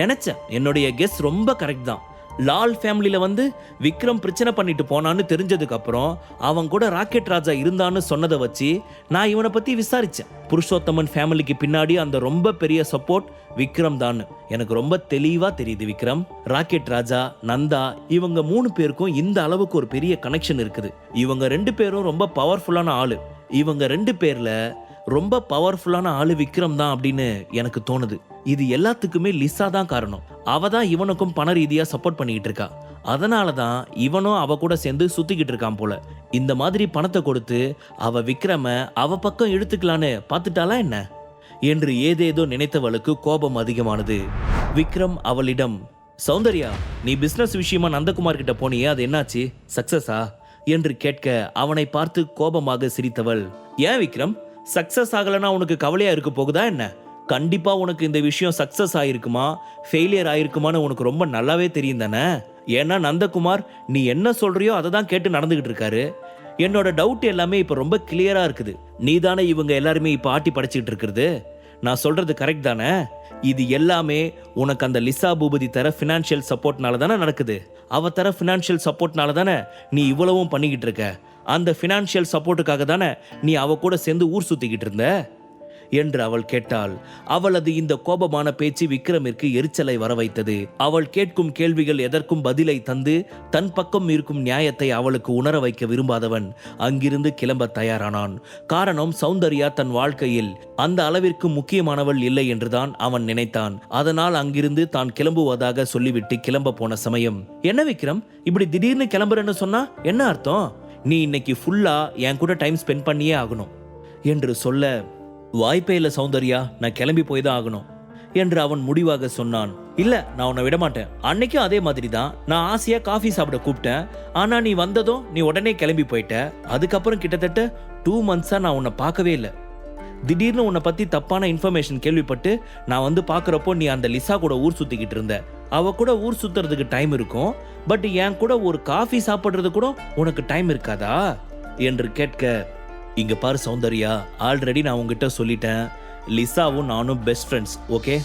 நினைச்சேன். என்னுடைய கெஸ் ரொம்ப கரெக்ட் தான். லால் ஃபேமிலியில வந்து விக்ரம் பிரச்சனை பண்ணிட்டு போனான்னு தெரிஞ்சதுக்கு அப்புறம் அவன் கூட ராக்கெட் ராஜா இருந்தான்னு சொன்னதை வச்சு நான் இவனை பத்தி விசாரிச்சேன். புருஷோத்தமன் ஃபேமிலிக்கு பின்னாடி அந்த ரொம்ப பெரிய சப்போர்ட் விக்ரம் தான் எனக்கு ரொம்ப தெளிவா தெரியுது விக்ரம். ராக்கெட் ராஜா நந்தா இவங்க மூணு பேருக்கும் இந்த அளவுக்கு ஒரு பெரிய கனெக்ஷன் இருக்குது. இவங்க ரெண்டு பேரும் ரொம்ப பவர்ஃபுல்லான ஆளு. இவங்க ரெண்டு பேர்ல ரொம்ப பவர்ஃபுல்லான ஆளு விக்ரம் தான் அப்படின்னு எனக்கு தோணுது. இது எல்லாத்துக்குமே லிஸா தான் காரணம். அவ தான் இவனுக்கும் பண ரீதியா சப்போர்ட் பண்ணிக்கிட்டு இருக்கா. அதனால தான் இவனும் அவ கூட சேர்ந்து சுத்திக்கிட்டு இருக்கான் போல. இந்த மாதிரி பணத்தை கொடுத்து அவ விக்ரம அவ பக்கம் இழுத்துக்கலான்னு பார்த்துட்டாளா என்ன? என்று ஏதேதோ நினைத்தவளுக்கு கோபம் அதிகமானது. விக்ரம் அவளிடம் சௌந்தர்யா நீ பிசினஸ் விஷயமா நந்தகுமார் கிட்ட போனியே அது என்னாச்சு? சக்சஸா என்று கேட்க அவனை பார்த்து கோபமாக சிரித்தவள் ஏன் விக்ரம்? சக்சஸ் ஆகலைன்னா உனக்கு கவலையாக இருக்க போகுதா என்ன? கண்டிப்பாக உனக்கு இந்த விஷயம் சக்சஸ் ஆகிருக்குமா ஃபெயிலியர் ஆகிருக்குமான்னு உனக்கு ரொம்ப நல்லாவே தெரியும் தானே? ஏன்னா நந்தகுமார் நீ என்ன சொல்கிறியோ அதை தான் கேட்டு நடந்துக்கிட்டு இருக்காரு. என்னோட டவுட் எல்லாமே இப்போ ரொம்ப கிளியராக இருக்குது. நீ தானே இவங்க எல்லாருமே இப்போ ஆட்டி படைச்சிக்கிட்டு இருக்கிறது? நான் சொல்கிறது கரெக்ட் தானே? இது எல்லாமே உனக்கு அந்த லிசா பூபதி தர ஃபினான்ஷியல் சப்போர்ட்னால தானே நடக்குது? அவ தர ஃபினான்ஷியல் சப்போர்ட்னால தானே நீ இவ்வளவும் பண்ணிக்கிட்டு இருக்க? அந்த ஃபினான்ஷியல் சப்போர்ட்டுக்காக தானே நீ அவ கூட சேர்ந்து ஊர் சுத்திக்கிட்டு இருந்த? என்று அவள் கேட்டாள். அவளது இந்த கோபமான பேச்சு விக்ரமிற்கு எரிச்சலை வர வைத்தது. அவள் கேட்கும் கேள்விகள் எதற்கும் பதிலை தந்து தன் பக்கம் இருக்கும் நியாயத்தை அவளுக்கு உணர வைக்க விரும்பாதவன் அங்கிருந்து கிளம்ப தயாரானான். காரணம் சௌந்தர்யா தன் வாழ்க்கையில் அந்த அளவிற்கு முக்கியமானவள் இல்லை என்றுதான் அவன் நினைத்தான். அதனால் அங்கிருந்து தான் கிளம்புவதாக சொல்லிவிட்டு கிளம்ப போன சமயம். என்ன விக்ரம்? இப்படி திடீர்னு கிளம்புறேன்னு சொன்னா என்ன அர்த்தம்? நீ இன்னைக்கு ஃபுல்லாக என் கூட டைம் ஸ்பெண்ட் பண்ணியே ஆகணும் என்று சொல்ல வாய்ப்பே இல்லை சௌந்தர்யா நான் கிளம்பி போய் தான் ஆகணும் என்று அவன் முடிவாக சொன்னான். இல்ல நான் உன்னை விடமாட்டேன் அன்னைக்கும் அதே மாதிரி தான் நான் ஆசையா காஃபி சாப்பிட கூப்பிட்டேன். ஆனா நீ வந்ததும் நீ உடனே கிளம்பி போயிட்ட. அதுக்கப்புறம் கிட்டத்தட்ட டூ மந்த்ஸா நான் உன்னை பார்க்கவே இல்லை. திடீர்னு உன்னை பத்தி தப்பான இன்ஃபர்மேஷன் கேள்விப்பட்டு நான் வந்து பார்க்குறப்போ நீ அந்த லிசா கூட ஊர் சுத்திக்கிட்டு இருந்த. அவ கூட ஊர் சுத்துறதுக்கு டைம் இருக்கும். பட் என் கூட ஒரு காஃபி சாப்பிடுறது கூட உனக்கு டைம் இருக்காதா? என்று கேட்க இங்க பாரு சௌந்தர்யா ஆல்ரெடி நான் உங்ககிட்ட சொல்லிட்டேன். லிசாவும் நானும் பெஸ்ட் ஃப்ரெண்ட்ஸ் ஓகே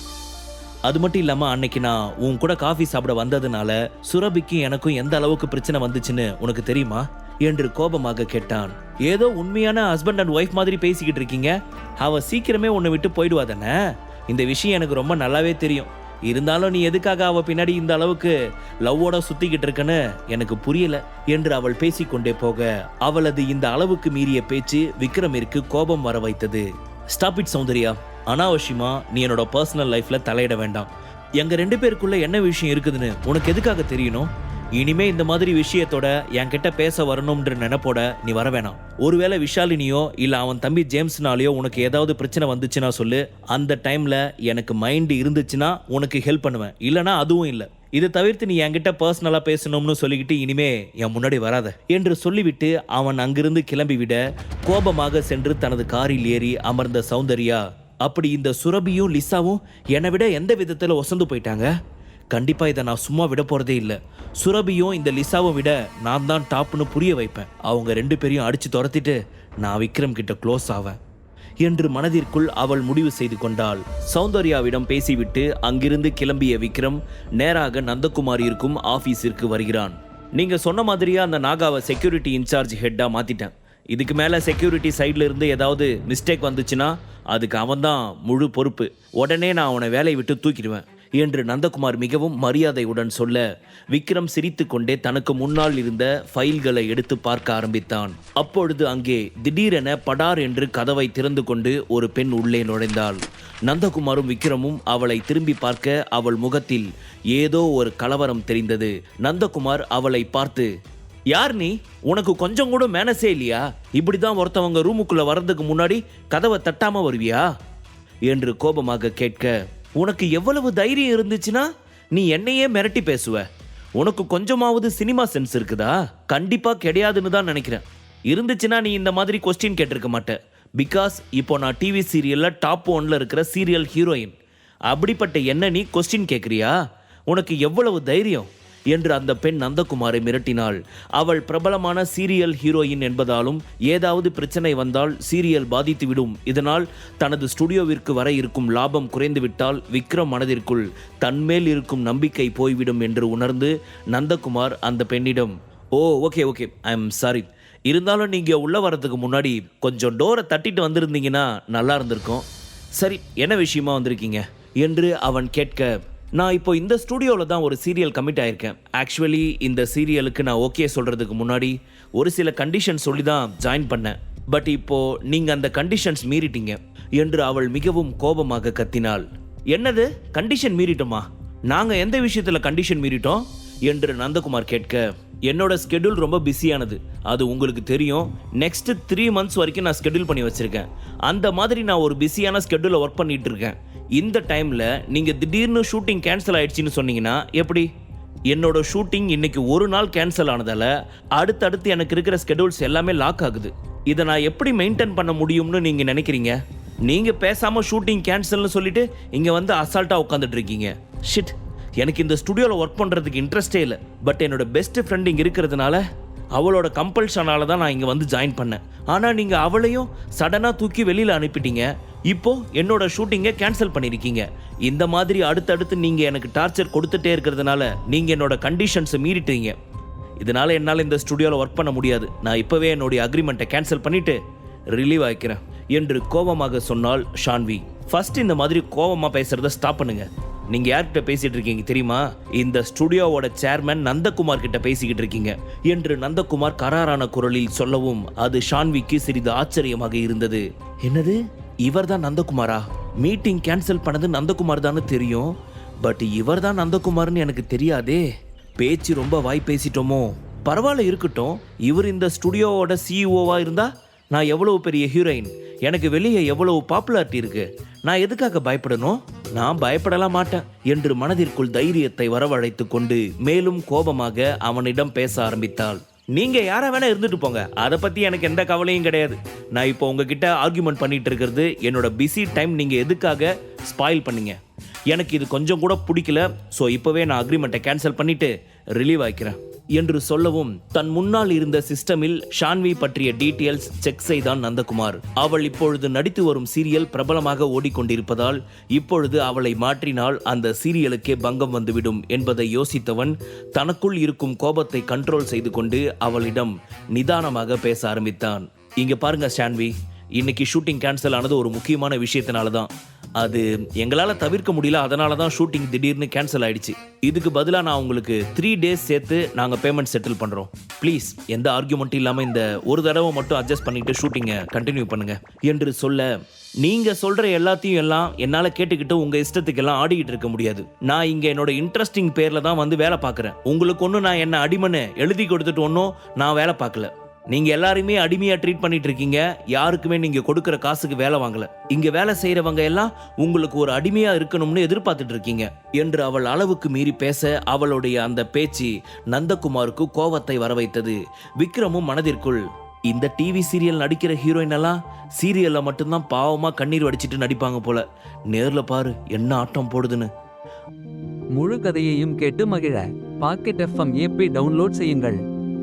அது மட்டும் இல்லாம அன்னைக்கு நான் உன் கூட காஃபி சாப்பிட வந்ததுனால சுரபிக்கும் எனக்கும் எந்த அளவுக்கு பிரச்சனை வந்துச்சுன்னு உனக்கு தெரியுமா? என்று கோபமாக கேட்டான். ஏதோ உண்மையான ஹஸ்பண்ட் அண்ட் ஒய்ஃப் மாதிரி பேசிக்கிட்டு இருக்கீங்க. அவ சீக்கிரமே உன்னை விட்டு போயிடுவா தானே? இந்த விஷயம் எனக்கு ரொம்ப நல்லாவே தெரியும். இருந்தாலும் நீ எதுக்காக அவ பின்னாடி இந்த அளவுக்கு லவ்வோட சுத்திக்கிட்டு இருக்கன்னு எனக்கு புரியல என்று அவள் பேசிக்கொண்டே போக அவளது இந்த அளவுக்கு மீறிய பேச்சு விக்ரமிற்கு கோபம் வர வைத்தது. Stop it Soundarya. அனாவசியமா நீ என்னோட பர்சனல் லைஃப்ல தலையிட வேண்டாம். எங்க ரெண்டு பேருக்குள்ள என்ன விஷயம் இருக்குதுன்னு உனக்கு எதுக்காக தெரியணும்? இனிமே இந்த மாதிரி விஷயத்தோட என்கிட்ட பேச வரணும்ன்ற நினைப்போட நீ வர வேணாம். ஒருவேளை விஷாலினியோ இல்ல அவன் தம்பி ஜேம்ஸ்னாலேயோ உனக்கு ஏதாவது பிரச்சனை வந்துச்சுன்னா சொல்லு. அந்த டைம்ல எனக்கு மைண்ட் இருந்துச்சுன்னா உனக்கு ஹெல்ப் பண்ணுவேன். இல்லனா அதுவும் இல்ல. இதை தவிர்த்து நீ என்கிட்ட பர்சனலா பேசணும்னு சொல்லிக்கிட்டு இனிமே என் முன்னாடி வராத. என்று சொல்லிவிட்டு அவன் அங்கிருந்து கிளம்பிவிட கோபமாக சென்று தனது காரில் ஏறி அமர்ந்த சௌந்தர்யா அப்படி இந்த சுரபியும் லிசாவும் என்னை விட எந்த விதத்துல ஒசந்து போயிட்டாங்க? கண்டிப்பா இதை நான் சும்மா விட போறதே இல்லை. சுரபியும் இந்த லிசாவை விட நான் தான் டாப்னு புரிய வைப்பேன். அவங்க ரெண்டு பேரையும் அடிச்சு துரத்திட்டு நான் விக்ரம் கிட்ட க்ளோஸ் ஆவேன். என்று மனதிற்குள் அவள் முடிவு செய்து கொண்டாள். சௌந்தர்யாவிடம் பேசிவிட்டு அங்கிருந்து கிளம்பிய விக்ரம் நேராக நந்தகுமார் இருக்கும் ஆபீஸிற்கு வருகிறான். நீங்க சொன்ன மாதிரியே அந்த நாகாவை செக்யூரிட்டி இன்சார்ஜ் ஹெட்டா மாத்திட்டேன். இதுக்கு மேல செக்யூரிட்டி சைடில் இருந்து ஏதாவது மிஸ்டேக் வந்துச்சுன்னா அதுக்கு அவன்தான் முழு பொறுப்பு. உடனே நான் அவனை வேலையை விட்டு தூக்கிடுவேன். என்று நந்தகுமார் மிகவும் மரியாதையுடன் சொல்ல விக்ரம் சிரித்துக்கொண்டே தனக்கு முன்னால் இருந்த ஃபைல்களை எடுத்து பார்க்க ஆரம்பித்தான். அப்பொழுது அங்கே திடீரென படார் என்று கதவை திறந்து கொண்டு ஒரு பெண் உள்ளே நுழைந்தாள். நந்தகுமாரும் விக்ரமும் அவளை திரும்பி பார்க்க அவள் முகத்தில் ஏதோ ஒரு கலவரம் தெரிந்தது. நந்தகுமார் அவளை பார்த்து யார் நீ? உனக்கு கொஞ்சம் கூட மேனஸே இல்லையா? இப்படிதான் ஒருத்தவங்க ரூமுக்குள்ள வர்றதுக்கு முன்னாடி கதவை தட்டாம வருவியா? என்று கோபமாக கேட்க உனக்கு எவ்வளவு தைரியம் இருந்துச்சுன்னா நீ என்னையே மிரட்டி பேசுவ. உனக்கு கொஞ்சமாவது சினிமா சென்ஸ் இருக்குதா? கண்டிப்பா கிடையாதுன்னு தான் நினைக்கிறேன். இருந்துச்சுன்னா நீ இந்த மாதிரி கொஸ்டின் கேட்டிருக்க மாட்டேன் பிகாஸ் இப்போ நான் டிவி சீரியல்ல டாப் ஒன்ல இருக்கிற சீரியல் ஹீரோயின் அப்படிப்பட்ட என்ன நீ கொஸ்டின் கேட்குறியா உனக்கு எவ்வளவு தைரியம்? என்று அந்த பெண் நந்தகுமாரை மிரட்டினாள். அவள் பிரபலமான சீரியல் ஹீரோயின் என்பதாலும் ஏதாவது பிரச்சனை வந்தால் சீரியல் பாதித்துவிடும். இதனால் தனது ஸ்டுடியோவிற்கு வர இருக்கும் லாபம் குறைந்துவிட்டால் விக்ரம் மனதிற்குள் தன்மேல் இருக்கும் நம்பிக்கை போய்விடும் என்று உணர்ந்து நந்தகுமார் அந்த பெண்ணிடம் ஓ okay okay I am sorry. இருந்தாலும் நீங்கள் உள்ளே வரதுக்கு முன்னாடி கொஞ்சம் டோரை தட்டிட்டு வந்திருந்தீங்கன்னா நல்லா இருந்திருக்கும். சரி என்ன விஷயமா வந்திருக்கீங்க? என்று அவன் கேட்க நான் இப்போ இந்த ஸ்டுடியோவில் தான் ஒரு சீரியல் கமிட் ஆயிருக்கேன். ஆக்சுவலி இந்த சீரியலுக்கு நான் ஓகே சொல்கிறதுக்கு முன்னாடி ஒரு சில கண்டிஷன் சொல்லி தான் ஜாயின் பண்ணேன். பட் இப்போ நீங்கள் அந்த கண்டிஷன்ஸ் மீறிட்டீங்க என்று அவள் மிகவும் கோபமாக கத்தினாள். என்னது? கண்டிஷன் மீறிட்டோமா? நாங்கள் எந்த விஷயத்தில் கண்டிஷன் மீறிட்டோம்? என்று நந்தகுமார் கேட்க என்னோட ஸ்கெடியூல் ரொம்ப பிஸியானது அது உங்களுக்கு தெரியும். நெக்ஸ்ட் த்ரீ மந்த்ஸ் வரைக்கும் நான் ஸ்கெடியூல் பண்ணி வச்சிருக்கேன். அந்த மாதிரி நான் ஒரு பிஸியான ஸ்கெடியூலை ஒர்க் பண்ணிட்டு இருக்கேன். இந்த டைமில் நீங்கள் திடீர்னு ஷூட்டிங் கேன்சல் ஆயிடுச்சுன்னு சொன்னீங்கன்னா எப்படி? என்னோட ஷூட்டிங் இன்னைக்கு ஒரு நாள் கேன்சல் ஆனதால் அடுத்தடுத்து எனக்கு இருக்கிற ஸ்கெடியூல்ஸ் எல்லாமே லாக் ஆகுது. இதை நான் எப்படி மெயின்டைன் பண்ண முடியும்னு நீங்கள் நினைக்கிறீங்க? நீங்கள் பேசாமல் ஷூட்டிங் கேன்சல்னு சொல்லிட்டு இங்கே வந்து அசால்ட்டாக உட்காந்துட்டு இருக்கீங்க. ஷிட் எனக்கு இந்த ஸ்டுடியோவில் ஒர்க் பண்ணுறதுக்கு இன்ட்ரெஸ்டே இல்லை. பட் என்னோட பெஸ்ட் ஃப்ரெண்ட் இங்கே இருக்கிறதுனால அவளோட கம்பல்ஷனால தான் நான் இங்கே வந்து ஜாயின் பண்ணேன். ஆனால் நீங்கள் அவளையும் சடனாக தூக்கி வெளியில் அனுப்பிட்டீங்க. இப்போ என்னோட ஷூட்டிங்கை கேன்சல் பண்ணியிருக்கீங்க இந்த மாதிரி அடுத்தடுத்து நீங்கள் எனக்கு டார்ச்சர் கொடுத்துட்டே இருக்கிறதுனால நீங்கள் என்னோட கண்டிஷன்ஸை மீறிட்டீங்க. இதனால என்னால் இந்த ஸ்டுடியோவில் ஒர்க் பண்ண முடியாது. நான் இப்போவே என்னுடைய அக்ரிமெண்ட்டை கேன்சல் பண்ணிட்டு ரிலீவ் ஆகிக்கிறேன் என்று கோபமாக சொன்னால் ஷான்வி. ஃபர்ஸ்ட் இந்த மாதிரி கோபமாக பேசுறத ஸ்டாப் பண்ணுங்க. நீங்க யார்கிட்ட பேசிட்டு இருக்கீங்க தெரியுமா? இந்த ஸ்டுடியோவோட சேர்மேன் நந்தகுமார் கிட்ட பேசிக்கிட்டு இருக்கீங்க என்று நந்தகுமார் கராரான குரலில் சொல்லவும் அது ஷான்விக்கு சிறிது ஆச்சரியமாக இருந்தது. என்னது? இவர்தான் நந்தகுமாரா? மீட்டிங் கேன்சல் பண்ணது நந்தகுமார் தானே தெரியும். பட் இவர் தான் நந்தகுமார்னு எனக்கு தெரியாதே. பேச்சு ரொம்ப வாய் பேசிட்டோமோ. பரவாயில்ல இருக்கட்டும். இவர் இந்த ஸ்டுடியோவோட சிஇஓவா இருந்தா நான் எவ்வளவு பெரிய ஹீரோயின் எனக்கு வெளியே எவ்வளவு பாப்புலாரிட்டி இருக்கு? நான் எதுக்காக பயப்படணும்? நான் பயப்படலாம் மாட்டேன் என்று மனதிற்குள் தைரியத்தை வரவழைத்து கொண்டு மேலும் கோபமாக அவனிடம் பேச ஆரம்பித்தாள். நீங்க யாராக வேணா இருந்துட்டு போங்க. அதை பத்தி எனக்கு எந்த கவலையும் கிடையாது. நான் இப்போ உங்ககிட்ட ஆர்கியூமெண்ட் பண்ணிட்டு இருக்கிறது என்னோட பிஸி டைம் நீங்க எதுக்காக ஸ்பாயில் பண்ணீங்க? எனக்கு இது கொஞ்சம் கூட பிடிக்கல. ஸோ இப்போவே நான் அக்ரிமெண்ட்டை கேன்சல் பண்ணிட்டு ரிலீவ் ஆகிக்கிறேன் என்று சொல்லவும் தன் முன்னால் இருந்த சிஸ்டமில் ஷான்வி பற்றிய டீட்டெயில்ஸ் செக் செய்தான் நந்தகுமார். அவள் இப்பொழுது நடித்து வரும் சீரியல் பிரபலமாக ஓடிக்கொண்டிருப்பதால் இப்பொழுது அவளை மாற்றினால் அந்த சீரியலுக்கே பங்கம் வந்துவிடும் என்பதை யோசித்தவன் தனக்குள் இருக்கும் கோபத்தை கண்ட்ரோல் செய்து கொண்டு அவளிடம் நிதானமாக பேச ஆரம்பித்தான். இங்க பாருங்க ஷான்வி இன்னைக்கு ஷூட்டிங் கேன்சல் ஆனது ஒரு முக்கியமான விஷயத்தினால தான். அது எங்களால் தவிர்க்க முடியல அதனால தான் ஷூட்டிங் திடீர்னு கேன்சல் ஆயிடுச்சு. இதுக்கு பதிலாக நான் உங்களுக்கு த்ரீ டேஸ் சேர்த்து நாங்கள் பேமெண்ட் செட்டில் பண்ணுறோம் ப்ளீஸ் எந்த ஆர்கியூமெண்ட்டும் இல்லாமல் இந்த ஒரு தடவை மட்டும் அட்ஜஸ்ட் பண்ணிட்டு ஷூட்டிங்கை கண்டினியூ பண்ணுங்க. என்று சொல்ல நீங்க சொல்ற எல்லாத்தையும் எல்லாம் என்னால கேட்டுக்கிட்டு உங்க இஷ்டத்துக்கு எல்லாம் ஆடிக்கிட்டு இருக்க முடியாது. நான் இங்க என்னோட இன்ட்ரெஸ்டிங் பேர்ல தான் வந்து வேலை பார்க்குறேன். உங்களுக்கு ஒன்றும் நான் என்ன அடிமனு எழுதி கொடுத்துட்டு ஒன்றும் நான் வேலை பார்க்கல. நீங்க எல்லாருமே அடிமையா ட்ரீட் பண்ணிட்டு இருக்கீங்க யாருக்குமே நீங்க கொடுக்குற காசுக்கு வேலை வாங்கல. இங்க வேலை செய்யறவங்க எல்லாம் உங்களுக்கு ஒரு அடிமையா இருக்கணும்னு எதிர்பார்த்துட்டு இருக்கீங்க என்று அவள் அளவுக்கு மீறி பேச அவளுடைய அந்த பேச்சு நந்தகுமாருக்கு கோபத்தை வரவைத்தது. விக்ரமும் மனதிற்குள் இந்த டிவி சீரியல் நடிக்கிற ஹீரோயின் எல்லாம் சீரியல்ல மட்டும்தான் பாவமா கண்ணீர் வடிச்சிட்டு நடிப்பாங்க போல. நேர்ல பாரு என்ன ஆட்டம் போடுதுன்னு. முழு கதையையும் கேட்டு மகிழ. பாக்கெட் எஃப்எம் ஏபி டவுன்லோட் செய்யுங்கள்.